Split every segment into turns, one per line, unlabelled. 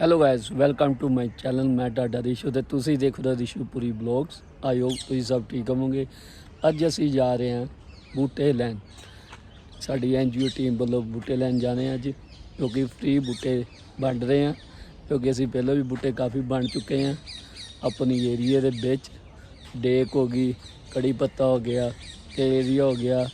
Hello guys welcome to my channel ਮੈਂ ਤੁਹਾਡਾ ਰਿਸ਼ੂ ਤੇ ਤੁਸੀਂ ਦੇਖੋ ਦਾ ਰਿਸ਼ੂਪੁਰੀ ਬਲੌਗਸ ਆਇਓ ਤੁਸੀਂ ਸਭ ਠੀਕ ਹੋਵੋਗੇ। ਅੱਜ ਅਸੀਂ ਜਾ ਰਹੇ ਹਾਂ ਬੂਟੇ ਲੈਣ। ਸਾਡੀ ਐਨਜੀਓ ਟੀਮ ਵੱਲੋਂ ਬੂਟੇ ਲੈਣ ਜਾਣੇ ਅੱਜ, ਕਿਉਂਕਿ ਫ੍ਰੀ ਬੂਟੇ ਵੰਡ ਰਹੇ ਹਾਂ। ਕਿਉਂਕਿ ਅਸੀਂ ਪਹਿਲਾਂ ਵੀ ਬੂਟੇ ਕਾਫੀ ਵੰਡ ਚੁੱਕੇ ਹਾਂ। ਆਪਣੀ ਏਰੀਆ ਦੇ ਵਿੱਚ, ਡੇਕ ਹੋ ਗਈ, ਕੜੀ ਪੱਤਾ ਹੋ ਗਿਆ ਏਰੀਆ ਹੋ ਗਿਆ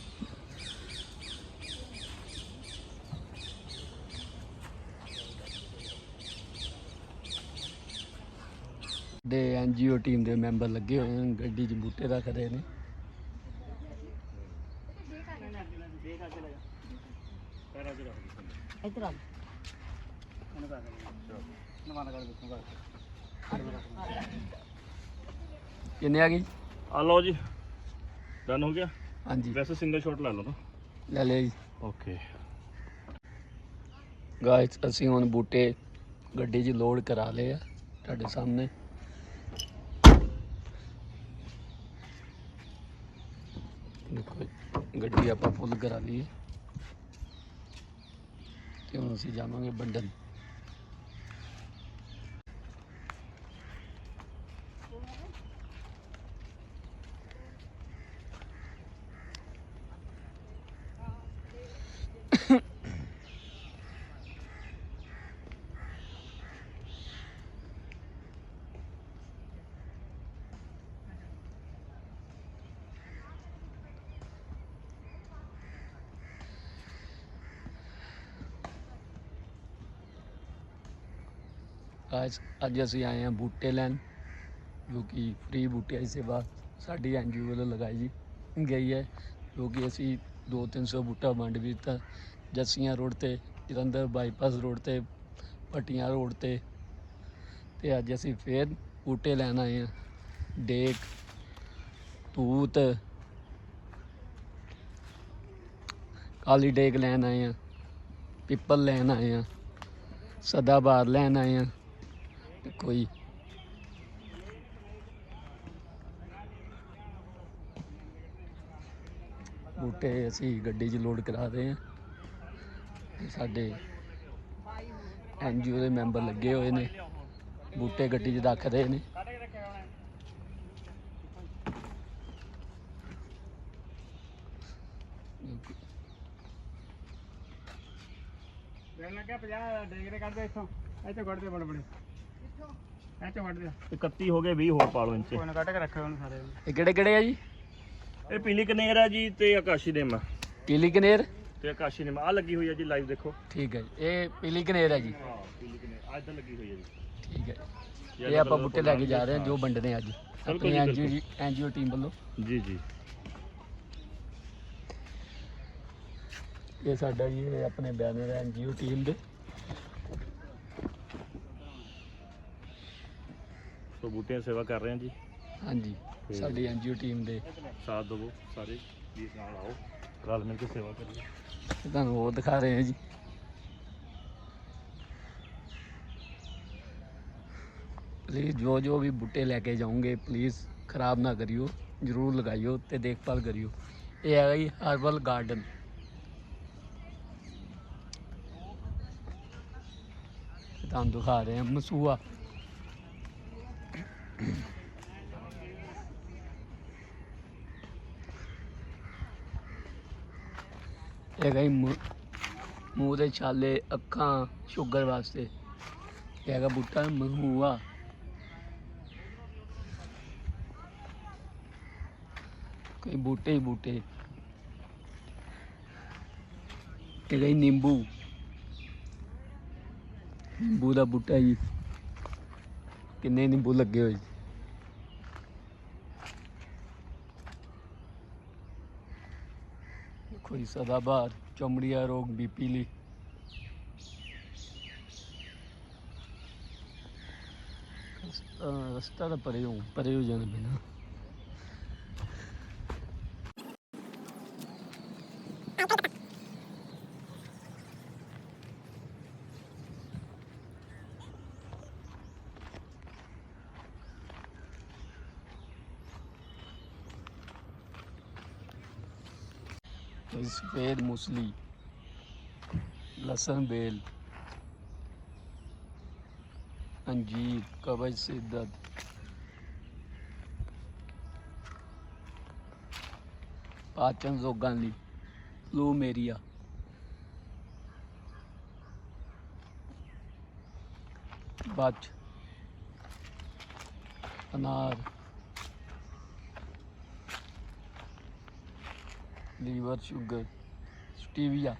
ਦੇ ਐਨਜੀਓ ਟੀਮ ਦੇ ਮੈਂਬਰ ਲੱਗੇ ਹੋਏ ਹਨ ਗੱਡੀ 'ਚ ਬੂਟੇ ਰੱਖ ਰਹੇ ਨੇ।
ਇੱਧਰ ਆ।
ਕਿੰਨੇ ਆ ਗਈ
ਆ ਲਓ ਜੀ। ਡਨ ਹੋ ਗਿਆ?
ਹਾਂਜੀ।
ਵੈਸੇ ਸਿੰਗਲ ਸ਼ਾਟ ਲੈ ਲਓ ਨਾ
ਲੈ ਲਿਆ ਜੀ।
ਓਕੇ
ਗਾਇਸ ਅਸੀਂ ਹੁਣ ਬੂਟੇ ਗੱਡੀ 'ਚ ਲੋਡ ਕਰਾ ਲਏ ਆ ਤੁਹਾਡੇ ਸਾਹਮਣੇ ਦੇਖੋ ਗੱਡੀ ਆਪਾਂ ਫੁੱਲ ਕਰਾ ਲਈ ਹੈ ਤੇ ਹੁਣ ਅਸੀਂ ਜਾਵਾਂਗੇ ਬੰਡਨ ਗਾਇਸ ਅੱਜ ਅਸੀਂ ਆਏ ਹਾਂ ਬੂਟੇ ਲੈਣ, ਜੋ ਕਿ ਫ੍ਰੀ ਬੂਟੇ ਦੀ ਸੇਵਾ ਸਾਡੀ ਐਨਜੀਓ ਵੱਲੋਂ ਲਗਾਈ ਗਈ ਹੈ, ਜੋ ਕਿ ਅਸੀਂ 2-300 ਬੂਟਾ ਵੰਡ ਵੀ ਦਿੱਤਾ। ਜੱਸੀਆਂ ਰੋਡ ਤੇ, ਜਲੰਧਰ ਬਾਈਪਾਸ ਰੋਡ ਤੇ, ਪਟੀਆਂ ਰੋਡ ਤੇ ਤੇ ਅੱਜ ਅਸੀਂ ਫੇਰ ਬੂਟੇ ਲੈਣ ਆਏ ਹਾਂ। ਡੇਕ, ਤੂਤ, ਕਾਲੀ ਡੇਕ ਲੈਣ ਆਏ ਹਾਂ, ਪਿੱਪਲ ਲੈਣ ਆਏ ਹਾਂ ਸਦਾਬਾਰ ਲੈਣ ਆਏ ਹਾਂ। ਕੋਈ। ਬੂਟੇ ਅਸੀਂ ਗੱਡੀ 'ਚ ਲੋਡ ਕਰਾ ਰਹੇ ਸਾਡੇ ਐਨਜੀਓ ਦੇ ਮੈਂਬਰ ਲੱਗੇ ਹੋਏ ਨੇ। ਬੂਟੇ ਗੱਡੀ 'ਚ ਰੱਖ ਰਹੇ ਨੇ।
ਲੱਗਿਆ 50 ਡੇਗਰੇ ਕੱਢ ਇੱਥੋਂ। ਇੱਥੇ ਕੱਢ ਦੇ ਬੜੇ ਦੇ
31 ਹੋ ਗਏ 20 ਹੋਰ ਪਾ ਲਓ ਇੰਚ।
ਕੋਈ ਨਾ ਕੱਢ ਕੇ ਰੱਖਿਓ ਉਹਨੂੰ ਸਾਰੇ
ਇਹ ਕਿਹੜੇ ਕਿਹੜੇ ਆ ਜੀ?
ਇਹ ਪੀਲੀ ਕਨੇਰ ਆ ਜੀ ਤੇ ਆਕਾਸ਼ੀ ਨਿੰਮ
ਪੀਲੀ ਕਨੇਰ?
ਤੇ ਆਕਾਸ਼ੀ ਨਿੰਮ ਆ। ਲੱਗੀ ਹੋਈ ਆ ਜੀ ਲਾਈਵ ਦੇਖੋ।
ਠੀਕ ਹੈ ਜੀ। ਇਹ ਪੀਲੀ ਕਨੇਰ ਹੈ ਜੀ।
ਹਾਂ ਪੀਲੀ ਕਨੇਰ। ਅੱਜ ਤਾਂ ਲੱਗੀ ਹੋਈ ਆ ਜੀ।
ਠੀਕ ਹੈ ਇਹ ਆਪਾਂ ਬੂਟੇ ਲੈ ਕੇ ਜਾ ਰਹੇ ਹਾਂ ਜੋ ਵੰਡਣੇ ਅੱਜ। ਆਪਣੀ
ਜੀ,
ਐਨਜੀਓ ਐਨਜੀਓ ਟੀਮ ਵੱਲੋਂ।
ਜੀ ਜੀ।
ਇਹ ਸਾਡਾ ਜੀ ਇਹ ਆਪਣੇ ਬੈਨਰ ਹੈ ਐਨਜੀਓ ਟੀਮ ਦੇ।
ਸੋ ਬੂਟਿਆਂ ਦੀ ਸੇਵਾ ਕਰ ਰਹੇ ਹਾਂ ਜੀ।
ਹਾਂਜੀ। ਸਾਡੀ ਐਨਜੀਓ ਟੀਮ ਦੇ।
ਸਾਥ ਦਿਵੋ ਸਾਰੇ ਜੀ ਨਾਲ ਆਓ। ਰਲ ਮਿਲ ਕੇ ਸੇਵਾ ਕਰੀਏ।
ਤੇ ਤੁਹਾਨੂੰ ਹੋਰ ਦਿਖਾ ਰਹੇ ਹਾਂ ਜੀ। ਪਲੀਜ਼ ਜੋ ਜੋ ਵੀ ਬੂਟੇ ਲੈ ਕੇ ਜਾਓਗੇ ਪਲੀਜ਼ ਖਰਾਬ ਨਾ ਕਰਿਓ ਜ਼ਰੂਰ ਲਗਾਇਓ ਤੇ ਦੇਖਭਾਲ ਕਰਿਓ। ਇਹ ਹੈਗਾ ਜੀ ਹਰਬਲ ਗਾਰਡਨ। ਤੁਹਾਨੂੰ ਦਿਖਾ ਰਹੇ ਹਾਂ ਮਸੂਆ। ਇਹ ਹੈਗਾ ਮੂੰਹ ਦੇ ਛਾਲੇ, ਅੱਖਾਂ, ਸ਼ੂਗਰ ਵਾਸਤੇ। ਇਹ ਹੈਗਾ ਬੂਟਾ ਮਹੂਆ। ਕਈ ਬੂਟੇ ਹੀ ਬੂਟੇ। ਇਹ ਹੈਗਾ ਨਿੰਬੂ। ਨਿੰਬੂ ਦਾ ਬੂਟਾ ਜੀ। ਕਿੰਨੇ ਨਿੰਬੂ ਲੱਗੇ ਹੋਏ ਜੀ ਕੋਈ ਸਦਾਬਹਾਰ ਚਮੜੀਆ ਰੋਗ ਬੀਪੀ ਲਈ। ਰਸਤਾ ਰਸਤਾ ਤਾਂ ਪਰੇ तो सफ़ेद मूसली लहसन बेल अंजीर कबज से दर्द पाचन जोगाली प्लूमेरिया बच अनार। ਲੀਵਰ ਸ਼ੂਗਰ ਸਟੀਵੀਆ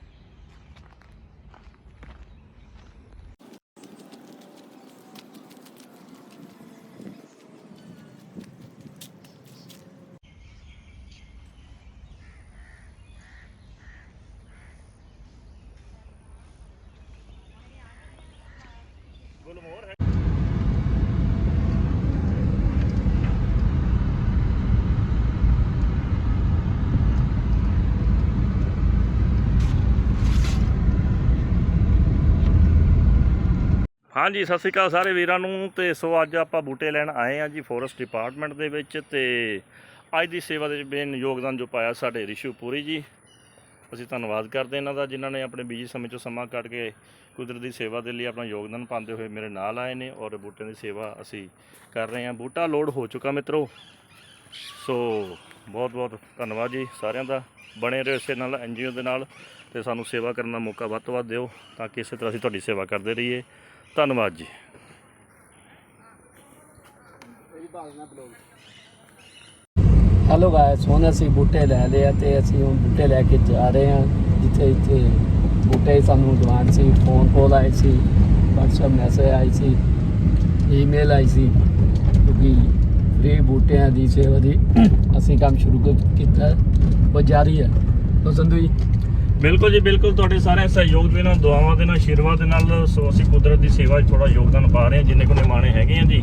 ਹਾਂਜੀ, ਸਤਿ ਸ਼੍ਰੀ ਅਕਾਲ ਸਾਰੇ ਵੀਰਾਂ ਨੂੰ ਤੇ ਸੋ ਅੱਜ ਆਪਾਂ ਬੂਟੇ ਲੈਣ ਆਏ ਆ ਜੀ ਫੋਰੈਸਟ ਡਿਪਾਰਟਮੈਂਟ ਦੇ ਵਿੱਚ ਤੇ ਅੱਜ ਦੀ ਸੇਵਾ ਦੇ ਵਿੱਚ ਯੋਗਦਾਨ ਜੋ ਪਾਇਆ ਸਾਡੇ ਰਿਸ਼ੂ ਪੂਰੀ ਜੀ। ਅਸੀਂ ਧੰਨਵਾਦ ਕਰਦੇ ਇਹਨਾਂ ਦਾ, ਜਿਨ੍ਹਾਂ ਨੇ ਆਪਣੇ ਬਿਜ਼ੀ ਸਮੇਂ ਚੋਂ ਸਮਾਂ ਕੱਢ ਕੇ ਕੁਦਰਤ ਦੀ ਸੇਵਾ ਦੇ ਲਈ ਆਪਣਾ ਯੋਗਦਾਨ ਪਾਉਂਦੇ ਹੋਏ ਮੇਰੇ ਨਾਲ ਆਏ ਨੇ ਔਰ ਬੂਟਿਆਂ ਦੀ ਸੇਵਾ ਅਸੀਂ ਕਰ ਰਹੇ ਹਾਂ। ਬੂਟਾ ਲੋਡ ਹੋ ਚੁੱਕਾ ਮਿੱਤਰੋ। ਸੋ ਬਹੁਤ ਬਹੁਤ ਧੰਨਵਾਦ ਜੀ ਸਾਰਿਆਂ ਦਾ। ਬਣੇ ਰਹੋ ਇਸੇ ਨਾਲ ਐਨਜੀਓ ਦੇ ਨਾਲ ਤੇ ਸਾਨੂੰ ਸੇਵਾ ਕਰਨ ਦਾ ਮੌਕਾ ਵੱਧ ਤੋਂ ਵੱਧ ਦਿਓ ਤਾਂ ਕਿ ਇਸੇ ਤਰ੍ਹਾਂ ਅਸੀਂ ਤੁਹਾਡੀ ਸੇਵਾ ਕਰਦੇ ਰਹੀਏ। ਧੰਨਵਾਦ ਜੀ
ਹੈਲੋ ਗਾਇਸ ਹੁਣ ਅਸੀਂ ਬੂਟੇ ਲੈ ਲਏ ਆ ਤੇ ਅਸੀਂ ਹੁਣ ਬੂਟੇ ਲੈ ਕੇ ਜਾ ਰਹੇ ਹਾਂ, ਜਿੱਥੇ ਇੱਥੇ ਬੂਟੇ ਸਾਨੂੰ ਡਿਮਾਂਡ ਸੀ ਫੋਨ ਕਾਲ ਆਈ ਸੀ, WhatsApp ਮੈਸੇਜ ਆਈ ਸੀ ਈਮੇਲ ਆਈ ਸੀ, ਕਿਉਂਕਿ ਫ੍ਰੀ ਬੂਟਿਆਂ ਦੀ ਸੇਵਾ ਦੀ ਅਸੀਂ ਕੰਮ ਸ਼ੁਰੂ ਕਰ- ਕੀਤਾ ਹੈ। ਉਹ ਜਾਰੀ ਹੈ ਤਾਂ ਸੰਧੂ ਜੀ
ਬਿਲਕੁਲ ਜੀ ਬਿਲਕੁਲ ਤੁਹਾਡੇ ਸਾਰੇ ਸਹਿਯੋਗ ਦੇ ਨਾਲ ਦੁਆਵਾਂ ਦੇ ਨਾਲ ਆਸ਼ੀਰਵਾਦ ਦੇ ਨਾਲ ਸੋ ਅਸੀਂ ਕੁਦਰਤ ਦੀ ਸੇਵਾ 'ਚ ਥੋੜਾ ਯੋਗਦਾਨ ਪਾ ਰਹੇ ਹਾਂ ਜਿੰਨੇ ਕੋ ਨਿਮਾਣੇ ਹੈਗੇ ਆ ਜੀ।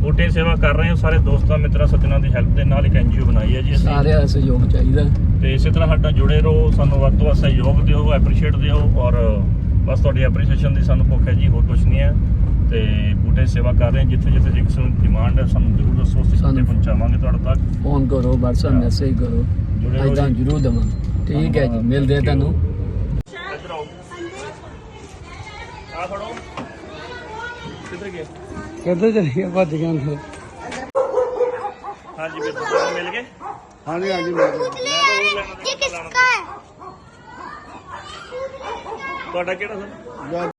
ਬੂਟੇ ਸੇਵਾ ਕਰ ਰਹੇ ਹਾਂ ਸਾਰੇ ਦੋਸਤਾਂ ਮਿੱਤਰਾਂ ਸੱਜਣਾਂ ਦੀ ਹੈਲਪ ਦੇ ਨਾਲ ਇੱਕ ਐਨਜੀਓ ਬਣਾਈ ਹੈ ਜੀ ਅਸੀਂ।
ਸਾਰਿਆਂ ਦਾ ਸਹਿਯੋਗ ਚਾਹੀਦਾ।
ਤੇ ਇਸੇ ਤਰ੍ਹਾਂ ਸਾਡਾ ਜੁੜੇ ਰਹੋ ਸਾਨੂੰ ਵੱਧ ਤੋਂ ਵੱਧ ਸਹਿਯੋਗ ਦਿਓ ਐਪਰੀਸ਼ੀਏਟ ਦਿਓ ਔਰ ਬਸ ਤੁਹਾਡੀ ਐਪਰੀਸ਼ੀਏਸ਼ਨ ਦੀ ਸਾਨੂੰ ਭੁੱਖ ਹੈ ਜੀ ਹੋਰ ਕੁਝ ਨਹੀਂ ਹੈ। ਤੇ ਬੂਟੇ ਸੇਵਾ ਕਰ ਰਹੇ ਹਾਂ ਜਿੱਥੇ ਜਿੱਥੇ ਜੇ ਕਿਸੇ ਨੂੰ ਡਿਮਾਂਡ ਹੈ ਸਾਨੂੰ ਜ਼ਰੂਰ ਦੱਸੋ ਅਸੀਂ
ਸਾਨੂੰ-
ਪਹੁੰਚਾਵਾਂਗੇ ਤੁਹਾਡੇ ਤੱਕ।
ਫੋਨ ਕਰੋ WhatsApp ਮੈਸੇਜ ਕਰੋ
ਜੁੜੇ ਰਹੋ
ਐਦਾਂ
ਜੀ।
ਜ਼ਰੂਰ ਦਵਾਂਗੇ। ਠੀਕ ਹੈ ਜੀ ਮਿਲਦੇ ਆ ਤੁਹਾਨੂੰ।
ਆ ਫੜੋ ਕਿੱਧਰ ਗਏ
ਕਿੱਧਰ ਚਲੇ ਗਿਆ ਭੱਜ ਗਿਆ ਅੰਦਰ।
ਹਾਂਜੀ ਬੇਟਾ ਤੁਹਾਨੂੰ ਮਿਲ ਗਏ?
ਹਾਂਜੀ ਹਾਂਜੀ ਮਿਲ
ਗਏ। ਇਹ ਕਿਸ ਦਾ ਹੈ? ਤੁਹਾਡਾ ਕਿਹੜਾ ਸਰ?